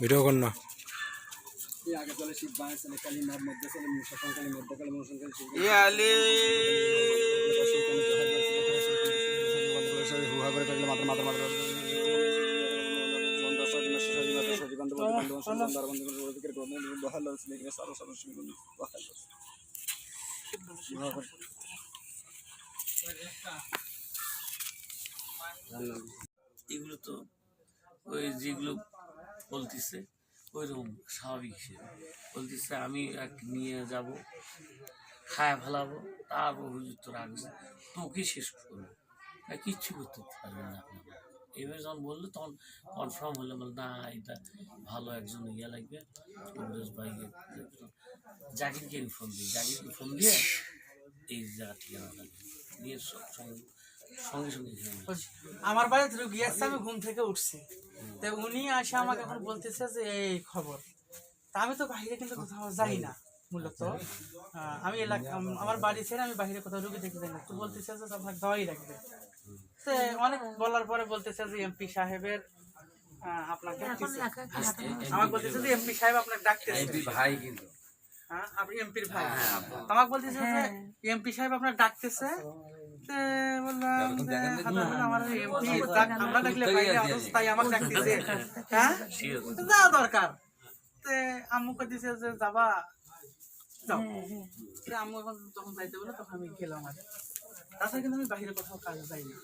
Video কর না। এগুলো তো ওই যেগুলো বলতেছে, ওইরকম স্বাভাবিক হিসেবে। বলতেছে, আমি এক নিয়ে যাব, খায়া ফেলাবো, তারপর হুজুর তো রাখবে, তোকে শেষ করব। কিচ্ছু করতে পারবে না আপনারা এবার যখন বলল, তখন কনফার্ম হলো বলে না, এটা ভালো একজন ইয়ে লাগবে কংগ্রেস ভাইকে জাকিরকে আমি ফোন দিই, জাকিরকে ফোন দিয়ে এই জায়গা ঠিকানা লাগবে। দিয়ে স- সঙ্গে সঙ্গে সঙ্গে আমার বাড়িতে রুগী আসছে, আমি ঘুম থেকে উঠছি। তো উনি আসে আমাকে এখন বলতেছে যে এই খবর। তা আমি তো বাইরে কিন্তু কোথাও যাই না মূলত। আমি এলাকা আমার বাড়ি ছেড়ে আমি বাইরে কোথাও রুগী দেখতে যাই না। তো বলতেছে যে আপনাকে দেওয়াই রাখবে। তো অনেক বলার পরে বলতেছে যে এমপি সাহেবের আপনাকে আমাকে বলতেছে যে এমপি সাহেব আপনাকে ডাকতেছে। ভাই কিন্তু। হ্যাঁ আপনি এমপির ভাই। তো আমাকে বলতেছে যে এমপি সাহেব আপনার ডাকতেছে বললাম আমার আমরা ডাকলে পাইলে তাই আমাকে ডাকতেছে। হ্যাঁ? যাওয়া দরকার। আম্মু কইতেছে যে যাবা যাও। আম্মু এখন যখন যাইতে বলে তখন আমি গেলাম আর তাছাড়া কিন্তু আমি বাইরে কোথাও কাজ যাই না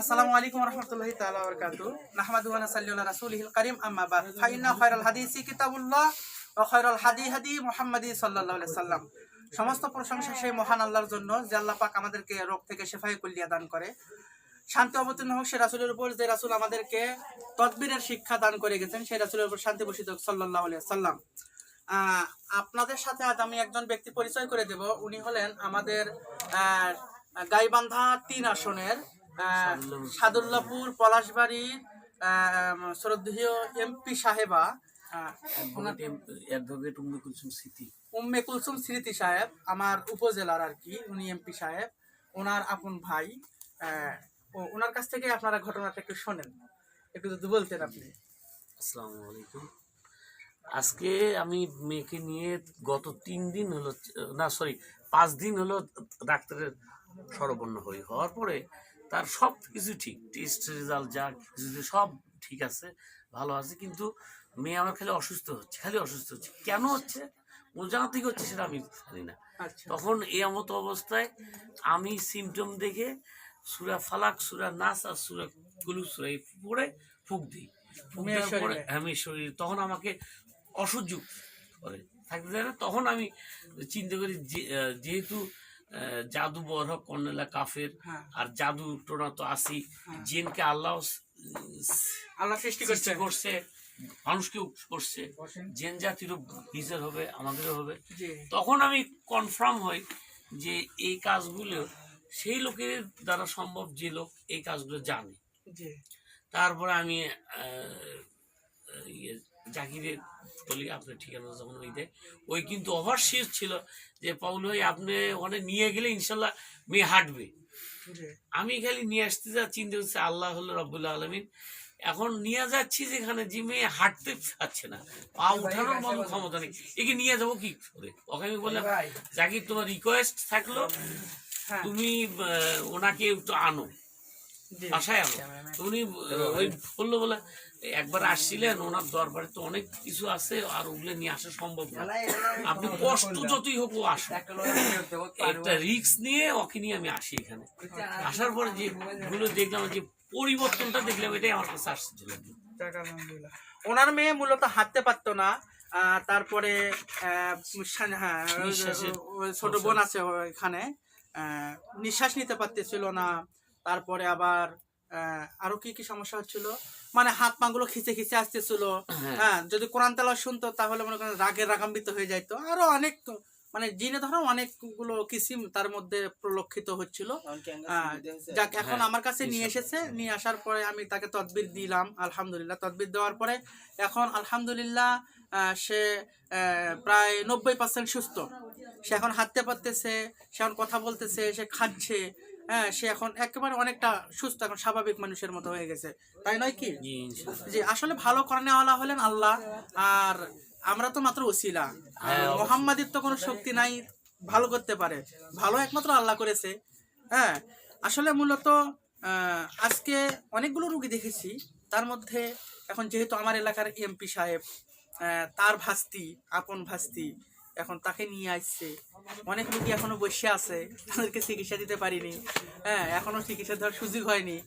আসসালামু আলাইকুম রহমতুল্লাহি তাআলা ওয়া বারাকাতুহু নাহমাদু ওয়া নাসাল্লি আলা রাসূলিহিল কারীম আম্মা বাদ। ফাইন্না খায়রাল হাদিসি কিতাবুল্লাহ ওয়া খায়রাল হাদি হাদি মুহাম্মাদি সাল্লাল্লাহু আলাইহি সাল্লাম সমস্ত প্রশংসা সেই মহান আল্লাহর জন্য যে আল্লাহ পাক আমাদেরকে রোগ থেকে শেফায়ে কুল্লিয়া দান করে। শান্তি অবতীর্ণ হোক সে রাসূলের উপর যে রাসুল আমাদেরকে তদবিরের শিক্ষা দান করে গেছেন সেই রাসূলের উপর শান্তি সাল্লাল্লাহু আলাইহি সাল্লাম আহ, আপনাদের সাথে আজ আমি একজন ব্যক্তি পরিচয় করে দেব। উনি হলেন আমাদের আহ, গাইবান্ধা তিন আসনের আহ, সাদুল্লাপুর পলাশবাড়ির শ্রদ্ধেয় এমপি সাহেবা। অ্যাডভোকেট উম্মে কুলসুম স্মৃতি উম্মে কুলসুম স্মৃতি সাহেব, আমার উপজেলার আর কি, উনি এমপি সাহেব। ওনার আপন ভাই ওনার কাছ থেকে আপনারা ঘটনাটা একটু শোনেন। একটু যদি বলতেন আপনি। আসসালামু আলাইকুম। আজকে আমি মেয়েকে নিয়ে গত তিন দিন হলো, না সরি পাঁচ দিন হলো ডাক্তারের সরবন্ন হই হওয়ার পরে তার সব কিছু ঠিক টেস্ট রেজাল্ট যা কিছু সব ঠিক আছে, ভালো আছে, কিন্তু মেয়ে আমার খালি অসুস্থ হচ্ছে, খালি অসুস্থ হচ্ছে। কেন হচ্ছে? থেকে হচ্ছে সেটা আমি জানি না। আচ্ছা। তখন এই মতো অবস্থায় আমি সিমটম দেখে সুরা ফালাক সুরা নাস আর সুরা কুলু সুরা এই পড়ে ফুক দিই। ফুক দেওয়ার পরে আমি শরীর। তখন আমাকে অসহ্য করে। থাকতে দেয় না। তখন আমি চিন্তা করি যেহেতু জাদু বরহ কর্নেলা কাফের হ্যাঁ। আর জাদু টোনা তো আসি জিনকে আল্লাহ আল্লাহ সৃষ্টি সৃষ্টি করছে। করছে মানুষকেও করছে। জেন জাতিরও নিজের হবে আমাদেরও হবে। তখন আমি কনফার্ম হই যে এই কাজগুলো সেই লোকের দ্বারা সম্ভব যে লোক এই কাজগুলো জানে। তারপরে আমি ইয়ে জাকিরের বলি আপনার ঠিকানা যখন ওই দেয়। ওই কিন্তু ওভারসিয়ার ছিল যে পাউল ভাই আপনি ওখানে নিয়ে গেলে ইনশাল্লাহ মেয়ে হাঁটবে। আমি খালি নিয়ে আসতে যা চিন্তা হচ্ছে আল্লাহ হলো রব্বুল্লাহ আলমিন। এখন নিয়ে যাচ্ছি যেখানে মেয়ে হাঁটতে পারছে না। পা উঠানোর মতো ক্ষমতা নেই। একে নিয়ে যাব কি করে? ওকে আমি বললাম জাকির তোমার রিকোয়েস্ট থাকল হ্যাঁ। তুমি ওনাকে একটু আনো। বাসায় আনো। উনি ওই বলল বলে একবার আসছিলেন ওনার দরবারে তো অনেক কিছু আছে আর ওগুলো নিয়ে আসা সম্ভব না। আপনি কষ্ট যতই হোক ও আসুন একটা রিস্ক নিয়ে ওকে নিয়ে আমি আসি এখানে। আসার পরে যে গুলো দেখলাম যে পরিবর্তনটা দেখলাম এটাই আমার কাছে আলহামদুলিল্লাহ। ওনার মেয়ে মূলত হাঁটতে পারতো না তারপরে হ্যাঁ ছোট বোন আছে এখানে নিঃশ্বাস নিতে পারতেছিল না তারপরে আবার আহ, আরও কি কি সমস্যা হচ্ছিল? মানে হাত পা গুলো খিচে খিচে আসতেছিল। হ্যাঁ। যদি কোরআন তেলা শুনতো তাহলে মনে করেন রাগের রাগাম্বিত হয়ে যাইতো। আরও অনেক মানে জিনে ধরো অনেকগুলো কিসিম তার মধ্যে প্রলক্ষিত হচ্ছিল। যাক এখন হ্যাঁ, আমার কাছে নিয়ে এসেছে। নিয়ে আসার পরে আমি তাকে তদবির দিলাম আলহামদুলিল্লাহ তদবির দেওয়ার পরে এখন আলহামদুলিল্লাহ সে আহ, প্রায় নব্বই পার্সেন্ট সুস্থ। সে এখন হাঁটতে পারতেছে সে এখন কথা বলতেছে সে খাচ্ছে হ্যাঁ সে এখন একেবারে অনেকটা সুস্থ এখন স্বাভাবিক মানুষের মতো হয়ে গেছে। তাই নয় কি? জি যে আসলে ভালো করানেওয়ালা হলেন আল্লাহ আর আমরা তো মাত্র ওসিলা। মোহাম্মদের তো কোনো শক্তি নাই ভালো করতে পারে। ভালো একমাত্র আল্লাহ করেছে। হ্যাঁ আসলে মূলত আজকে অনেকগুলো রুগী দেখেছি। তার মধ্যে এখন যেহেতু আমার এলাকার এমপি সাহেব তার ভাস্তি আপন ভাস্তি এখন তাকে নিয়ে আসছে অনেক রুগী এখনও বসে আছে তাদেরকে চিকিৎসা দিতে পারিনি হ্যাঁ এখনও চিকিৎসা দেওয়ার সুযোগ হয়নি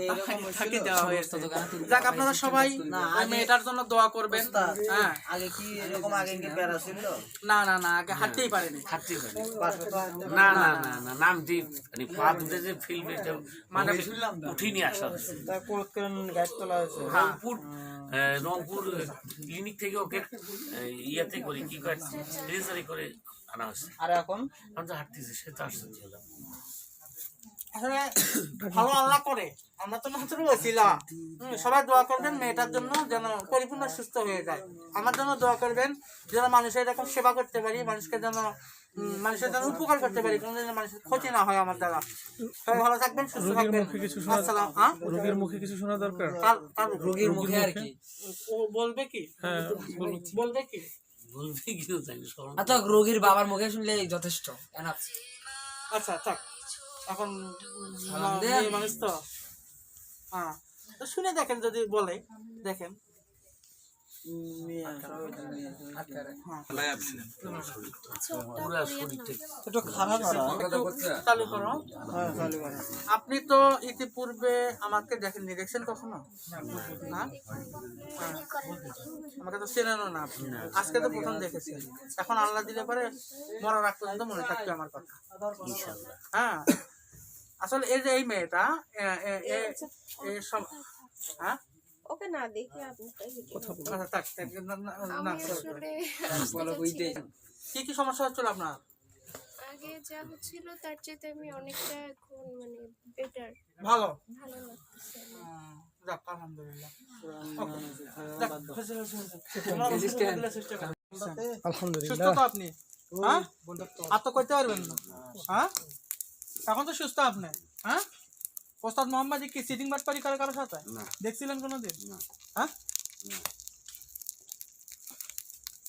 তাকে- তাকে দেওয়া হয়েছে যাক আপনারা সবাই মেয়েটার জন্য দোয়া করবেন হ্যাঁ আগে কি এরকম আগে কি প্যারা ছিল না না না আগে হাঁটতেই পারেনি না না না না নাম দিয়ে মানে পা দুটো যে ফিল্ম মানে উঠিনি আসা তা কোর্ট করে গাইড তোলা হয়েছে রংপুর ক্লিনিক থেকে ওকে ইয়াতে করে কি করে রেজারি করে আনা হচ্ছে আর এখন? আমি তো হাঁটতেছি সে তো আসছে ছিলাম ভালো আল্লাহ করে। আমরা তো মাত্র সবাই দোয়া করবেন মেয়েটার জন্য যেন পরিপূর্ণ সুস্থ হয়ে যায়। আমার জন্য দোয়া করবেন যেন মানুষের এরকম সেবা করতে পারি মানুষকে যেন মানুষের যেন উপকার করতে পারি কোনো যেন মানুষের ক্ষতি না হয় আমার দ্বারা। সবাই ভালো থাকবেন সুস্থ থাকবেন। আসসালাম হ্যাঁ রোগীর মুখে কিছু শোনা দরকার? কার- কার রোগীর মুখে আর কি? ও বলবে কি? হ্যাঁ বলবে কি? বলবে সরম আচ্ছা রোগীর বাবার মুখে শুনলে যথেষ্ট enough। আচ্ছা থাক। এখন মানুষ তো হ্যাঁ। শুনে দেখেন যদি বলে দেখেন। আপনি তো ইতিপূর্বে আমাকে দেখেননি দেখছেন কখনো? না? হ্যাঁ। আমাকে তো চেনেনও না আপনি। আজকে তো প্রথম দেখেছেন এখন আল্লাহ দিলে পরে মরার আগ পর্যন্ত মনে থাকবে আমার কথা। হ্যাঁ। আসলে এই যে এই মেয়েটা হ্যাঁ? ওকে না দেখে আপনার আচ্ছা থাক থাক, না, না, আসলে কি কি সমস্যা হচ্ছিল আপনার? আগে যা হচ্ছিল তার চেয়ে আমি অনেকটা এখন মানে বেটার ভালো? ভালো। যাক আলহামদুলিল্লাহ। আলহামদুলিল্লাহ। সুস্থ তো আপনি। হ্যাঁ? আর তো করতে পারবেন না। হ্যাঁ? এখন তো সুস্থ আপনি। হ্যাঁ? ওস্তাদ মোহাম্মদ কি সিটিং বাটপারি করে কারোর সাথে? দেখছিলেন কোনোদিন? হ্যাঁ?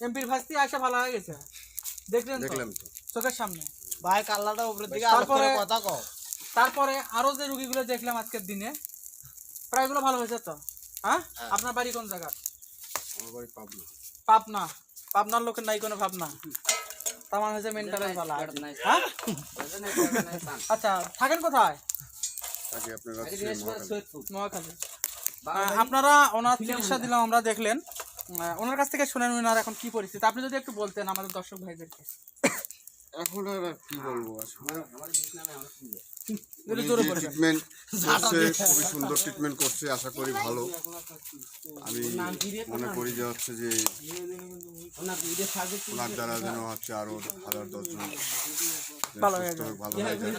এমপির ভাস্তি আসা ভালো হয়ে গেছে। দেখলেন তো? চোখের সামনে। ভাই কাল্লাটা উপরের দিকে করে কথা কও। তারপরে আরও যে রুগীগুলো দেখলাম আজকের দিনে প্রায়গুলো ভালো হয়েছে তো? হ্যাঁ? আপনার বাড়ি কোন জায়গা পাবনা। পাবনার লোকের নাই কোনো ভাবনা? তার মানে হচ্ছে মেন্টাল ভালো। হ্যাঁ? আচ্ছা থাকেন কোথায়? নোয়াখালী আপনারা ওনার চিকিৎসা দিলাম আমরা দেখলেন ওনার কাছ থেকে শুনেন ওনার এখন কি পরিস্থিতি আপনি যদি একটু বলতেন আমাদের দর্শক ভাইদেরকে এখন আর কি বলব ট্রিটমেন্ট করছে খুবই সুন্দর ট্রিটমেন্ট করছে আশা করি ভালো আমি মনে করি যে হচ্ছে যে ওনার দ্বারা যেন হচ্ছে আরও হাজার দশজন ভালো হয়ে হয়ে যায়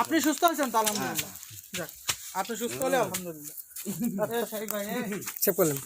আপনি সুস্থ আছেন তো? আলহামদুলিল্লাহ। যাক আপনি সুস্থ হলে আলহামদুলিল্লাহ। সেভ শাহিদ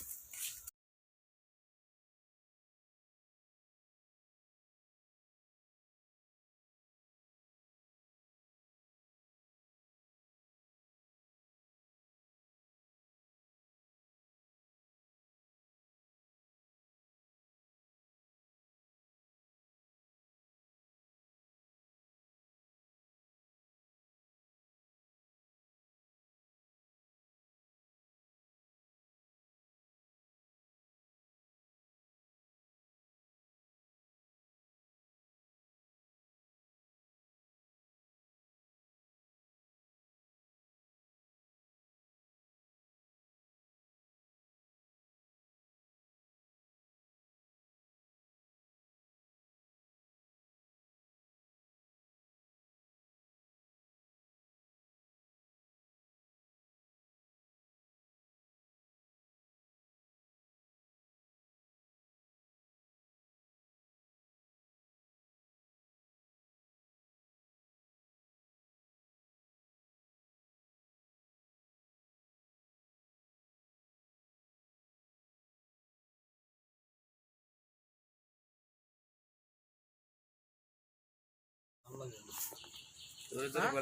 হ্যাঁ।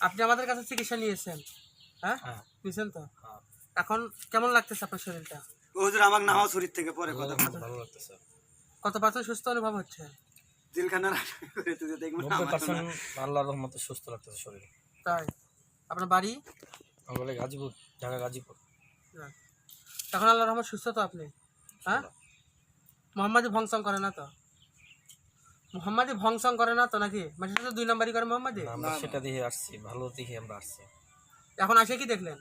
আপনি আমাদের কাছে চিকিৎসা নিয়েছেন হ্যাঁ? নিয়েছেন তো? এখন কেমন লাগতেছে আপনার শরীরটা? হুজুর আমাকে নামাও শরীর থেকে পরে কথা ভালো লাগতেছে। কত পার্সেন্ট সুস্থ অনুভব হচ্ছে? আল্লাহর রহমতে সুস্থ লাগতেছে শরীর। তাই? আপনার বাড়ি? আমার বলে গাজীপুর ঢাকা গাজীপুর। এখন আল্লাহ রহমত সুস্থ তো আপনি হ্যাঁ? মোহাম্মদী ভংসং করে না তো? মোহাম্মদী ভংসং করে না তো নাকি? মানে সেটা তো দুই নাম্বারই করে মোহাম্মদী আমরা সেটা দেখে আসছি ভালো দেখে আমরা আসছি। এখন আসে কি দেখলেন?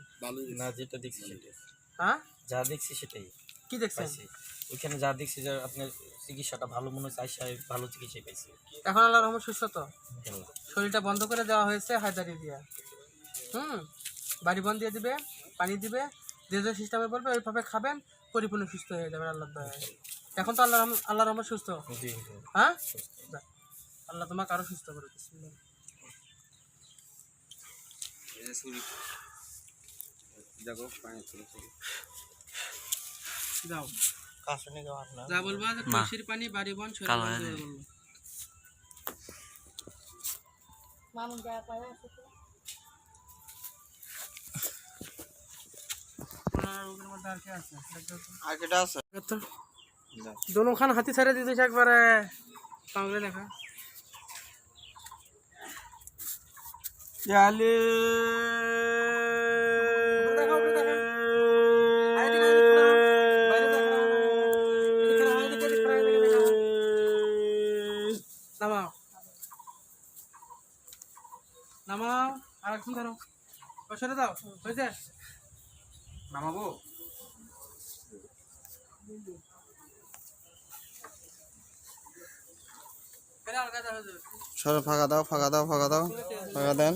না যেটা দেখছি সেটাই। হ্যাঁ? যা দেখছি সেটাই। কি দেখছেন? ওইখানে যা দেখছি যে আপনার চিকিৎসাটা ভালো মনে হচ্ছে আইসা ভালো চিকিৎসা পাইছি। এখন আল্লাহ রহমত সুস্থ তো? শরীরটা বন্ধ করে দেওয়া হয়েছে হায়দারি দিয়া। হুম? বাড়ি বন্ধ দিয়ে দিবে পানি দিবে যে যে সিস্টেমে বলবে ওইভাবে খাবেন পরিপূর্ণ সুস্থ হয়ে যাবেন আল্লাহ দয়ায় এখন তো আল্লাহ আল্লাহ রহমত সুস্থ। জি হ্যাঁ? আল্লাহ তোমাকে আরও সুস্থ করে যাও। যা বলবা যে তুলসীর পানি বাড়ি বন শরীর বলব। ওনার রোগের মধ্যে আর কি আছে? আগেটা আছে। তো দোনো খান হাতি ছেড়ে দিতেছ একবারে। পাগলে দেখা। নামাও। নামাও। আর একজন ধরো। বসরে দাও হয়েছে? নামাবো কেন আলগা দাও হয়ে যাবে সরে ফাঁকা দাও ফাঁকা দাও ফাঁকা দাও ফাঁকা দেন।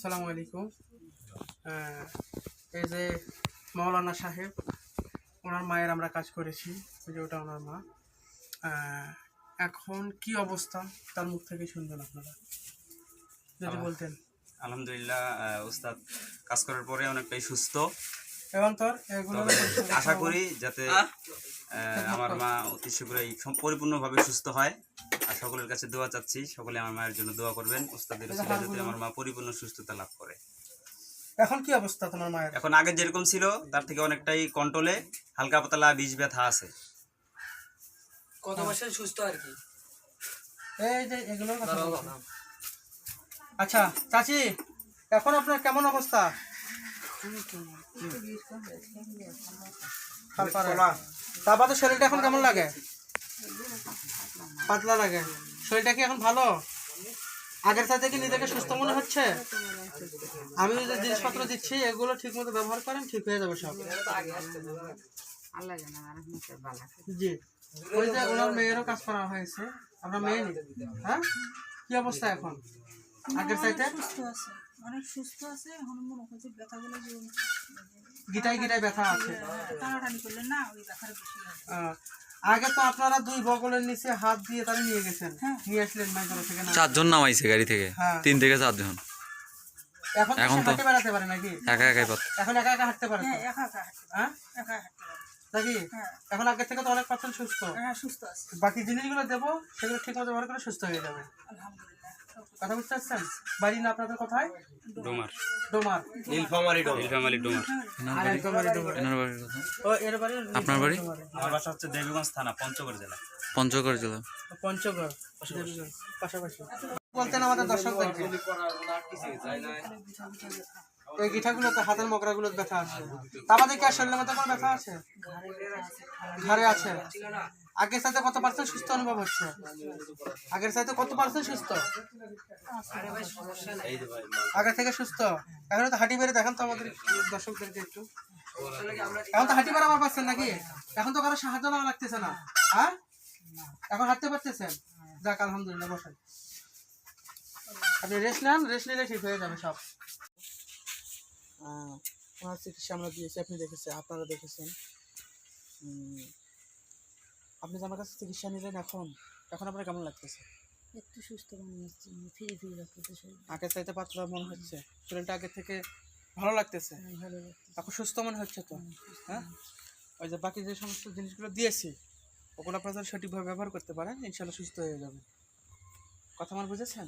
সালামু আলাইকুম। এই যে মাওলানা সাহেব ওনার মায়ের আমরা কাজ করেছি ওই যে ওটা ওনার মা। এখন কি অবস্থা? তার মুখ থেকে শুনবেন আপনারা। যদি বলতেন। আলহামদুলিল্লাহ উস্তাদ কাজ করার পরে অনেকটাই সুস্থ। এবং তোর এগুলো আশা করি যাতে আমার মা অতি শীঘ্রই পরিপূর্ণভাবে সুস্থ হয়। আর সকলের কাছে দোয়া চাচ্ছি সকলে আমার মায়ের জন্য দোয়া করবেন। উসিলায় যাতে আমার মা পরিপূর্ণ সুস্থতা লাভ করে। এখন কি অবস্থা তোমার মায়ের? এখন আগে যেরকম ছিল তার থেকে অনেকটাই কন্ট্রোলে হালকা পাতলা বিষ ব্যথা আছে। কত বছর সুস্থ আর কি? এই যে এগুলোর কথা আচ্ছা চাচি এখন আপনার কেমন অবস্থা? শরীরটা এখন কেমন লাগে? পাতলা লাগে। শরীরটা কি এখন ভালো? আগের কি নিজেকে সুস্থ মনে হচ্ছে? আমি যে জিনিসপত্র দিচ্ছি, এগুলো ঠিক মতো ব্যবহার করেন, ঠিক হয়ে যাবে সব। জি। ওই যে ওনার মেয়েরও কাজ করা হয়েছে। আমরা মেয়ে হ্যাঁ? কি অবস্থা এখন? আগের আছে অনেক সুস্থ আছে এখন মনে হচ্ছে ব্যথাগুলো যে গিটাই গিটাই ব্যথা আছে? টানাটানি করলে না ওই ব্যথাটা বেশি আগে তো আপনারা দুই বগলের নিচে হাত দিয়ে তারা নিয়ে গেছেন। নিয়ে আসলেন থেকে না? চারজন নামাইছে গাড়ি থেকে। হ্যাঁ। তিন থেকে চারজন। এখন তো এখন তো- হাঁটতে বেড়াতে পারে নাকি? একা একাই এখন একা একা হাঁটতে পারে হ্যাঁ একা একা হ্যাঁ? একা হাঁটতে পারে। নাকি? হ্যাঁ। এখন আগের থেকে তো অনেক পার্সেন্ট সুস্থ। হ্যাঁ সুস্থ আছে। বাকি জিনিসগুলো দেবো সেগুলো ঠিক মতো ব্যবহার করে সুস্থ হয়ে যাবে। আলহামদুলিল্লাহ। কথা বুঝতে পারছেন? বাড়ি না আপনাদের কোথায়? ডোমার। ডোমার। নীলফামারি ডোমার। ডোমার। আপনার বাড়ি? আমার বাসা হচ্ছে দেবীগঞ্জ থানা পঞ্চগড় জেলা। পঞ্চগড় জেলা। পঞ্চগড় পাশাপাশি। বলতেন আমাদের দর্শকদেরকে এই গিঠাগুলো তো হাতের মগরাগুলো ব্যথা আছে। তা আমাদের কি আর শরীরের মধ্যে কোনো ব্যথা আছে? ঘরে আছে। আগের সাথে কত পার্সেন্ট সুস্থ অনুভব হচ্ছে? আগের সাথে কত পার্সেন্ট সুস্থ? আগের থেকে সুস্থ? এখন তো হাঁটি বেড়ে দেখান তো আমাদের দর্শকদেরকে একটু। এখন তো হাঁটি বেড়াবার পাচ্ছেন নাকি? এখন তো কারও সাহায্য নেওয়া লাগতেছে না। হ্যাঁ? এখন হাঁটতে পারতেছেন? যাক, আলহামদুলিল্লাহ, বসেন। আপনি রেস্ট নেন, রেস্ট নিলে ঠিক হয়ে যাবে সব। চিকিৎসা আমরা দিয়েছি, আপনি দেখেছেন, আপনারা দেখেছেন। আপনি যে আমার কাছে চিকিৎসা নিলেন এখন এখন আপনার কেমন লাগতেছে? একটু সুস্থ মনে হচ্ছে ফিরে ফিরে লাগতেছে শরীর। আগের চাইতে পাতলা মনে হচ্ছে শরীরটা আগের থেকে ভালো লাগতেছে? ভালো লাগছে এখন সুস্থ মনে হচ্ছে তো? হ্যাঁ ওই যে বাকি যে সমস্ত জিনিসগুলো দিয়েছি ওগুলো আপনারা যদি সঠিকভাবে ব্যবহার করতে পারেন ইনশাল্লাহ সুস্থ হয়ে যাবেন কথা আমার বুঝেছেন?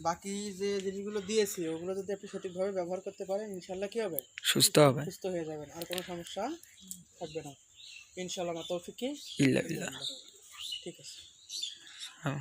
বাকি যে জিনিসগুলো দিয়েছি ওগুলো যদি আপনি সঠিকভাবে ব্যবহার করতে পারেন ইনশাল্লাহ কি হবে? সুস্থ হবে। সুস্থ হয়ে যাবেন আর কোনো সমস্যা থাকবে না। ইনশাল্লাহ তৌফিক কি? ইল্লা ঠিক আছে। হ্যাঁ।